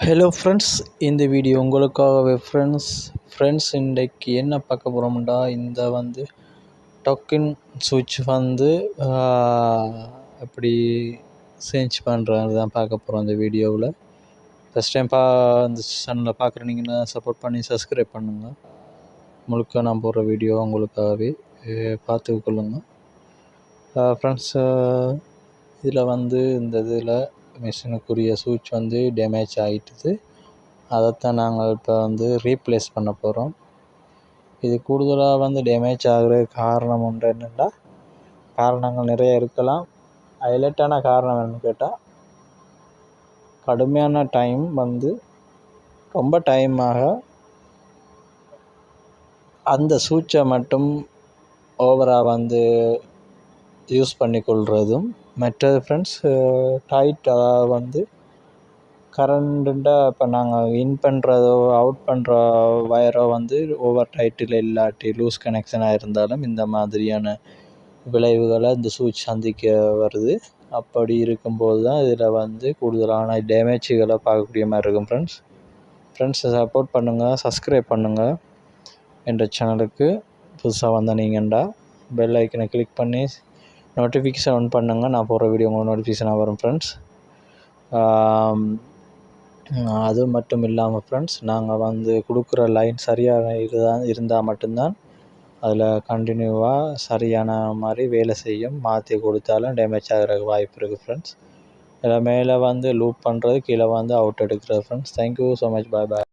Hello friends இந்த video உங்களுக்காகவே friends friends இன்றைக்கு என்ன பார்க்க போகிறோம்டா இந்த வந்து டொக்கின் சுவிட்ச் வந்து எப்படி சேஞ்ச் பண்ணுறது தான் பார்க்க போகிறோம் இந்த வீடியோவில் ஃபஸ்ட் டைம் பா இந்த சேனலில் பார்க்குறீங்கன்னா சப்போர்ட் பண்ணி சப்ஸ்கிரைப் பண்ணுங்கள் முழுக்க நான் போடுற வீடியோ உங்களுக்காகவே பார்த்து கொள்ளுங்கள் ஃப்ரெண்ட்ஸ் இதில் வந்து இந்த இதில் மிஷினுக்குரிய சுவிட்ச் வந்து டேமேஜ் ஆகிட்டுது அதைத்தான் நாங்கள் இப்போ வந்து ரீப்ளேஸ் பண்ண போகிறோம் இது கூடுதலாக வந்து டேமேஜ் ஆகிற காரணம் உண்டு என்னென்னா காரணங்கள் நிறைய இருக்கலாம். ஹைலைட்டான காரணம் என்னன்னு கேட்டால் கடுமையான டைம் வந்து ரொம்ப டைமாக அந்த சூச்சை மட்டும் ஓவராக வந்து யூஸ் பண்ணி மற்றது ஃப்ரெண்ட்ஸ் டைட் வந்து கரண்ட்டுண்டா இப்போ நாங்கள் இன் பண்ணுறதோ அவுட் பண்ணுற ஒயரோ வந்து ஓவர் டைட்டில் இல்லாட்டி லூஸ் கனெக்ஷனாக இருந்தாலும் இந்த மாதிரியான விளைவுகளை இந்த சுவிட்ச் சந்திக்க வருது. அப்படி இருக்கும்போது தான் இதில் வந்து கூடுதலான டேமேஜுகளை பார்க்கக்கூடிய மாதிரி இருக்கும் ஃப்ரெண்ட்ஸ் ஃப்ரெண்ட்ஸ் சப்போர்ட் பண்ணுங்கள் சப்ஸ்கிரைப் பண்ணுங்கள் என்ற சேனலுக்கு புதுசாக வந்த நீங்கண்டா பெல் ஐக்கனை கிளிக் பண்ணி நோட்டிஃபிகேஷன் ஆன் பண்ணுங்கள் நான் போகிற வீடியோ உங்களுக்கு நோட்டிஃபிகேஷனாக வரும் ஃப்ரெண்ட்ஸ் அது மட்டும் இல்லாமல் ஃப்ரெண்ட்ஸ் நாங்கள் வந்து கொடுக்குற லைன் சரியாக இருந்தால் இருந்தால் மட்டும்தான் அதில் கண்டினியூவாக சரியான மாதிரி வேலை செய்யும். மாற்றி கொடுத்தாலும் டேமேஜ் ஆகிறதுக்கு வாய்ப்பு இருக்குது ஃப்ரெண்ட்ஸ் இதில் மேலே வந்து லூப் பண்ணுறது கீழே வந்து அவுட் எடுக்கிறது friends thank you so much bye bye